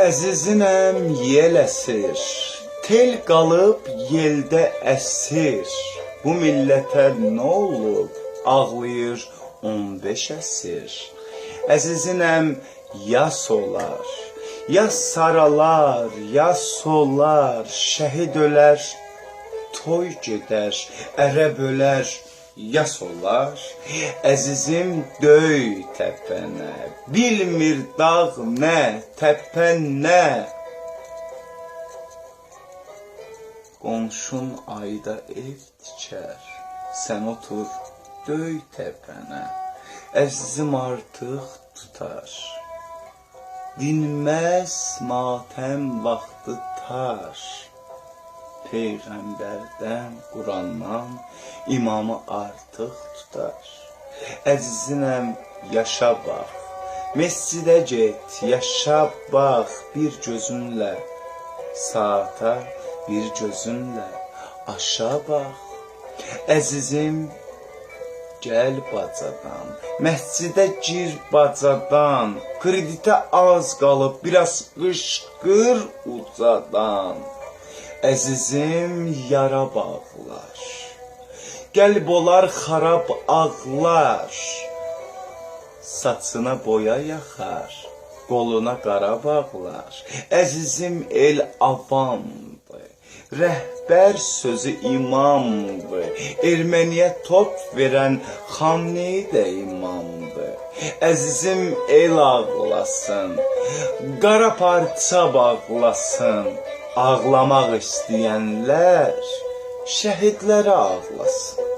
Əzizinem yel əsir, tel qalıb yeldə əsir. Bu millətə nə olub? Ağlayır 15 əsir. Əzizinem yas olar, ya saralar, ya solar, şəhid ölər, toy gedər, ərəb ölər, yas olar. Əzizim döy təpənə, bilmir dağ nə, təpən nə. Qonşun ayda ev tikər, sən otur döy təpənə. Əzizim artıq tutar. Dinməz matəm vaxtı tar. Peyğəmbərdən, Qurandan imamı artıq tutar. Əzizinem yaşa bax. Məscidə get, yaşa bax bir gözünlə. Saata bir gözünlə aşağı bax. Əzizim Gəl bacadan, məscidə gir bacadan, kreditə az qalıb, biraz qışqır ucadan. Əzizim yara bağlar, qəlb olar xarab ağlar. Saçına boya yaxar, qoluna qara bağlar. Əzizim el avamdır, rəhbər sözü imamdır. Erməniyə top verən Xamneyi də imamdır. Əzizim el ağlasın, qara parça bağlasın. Ağlamaq istəyənlər şəhidlərə ağlasın.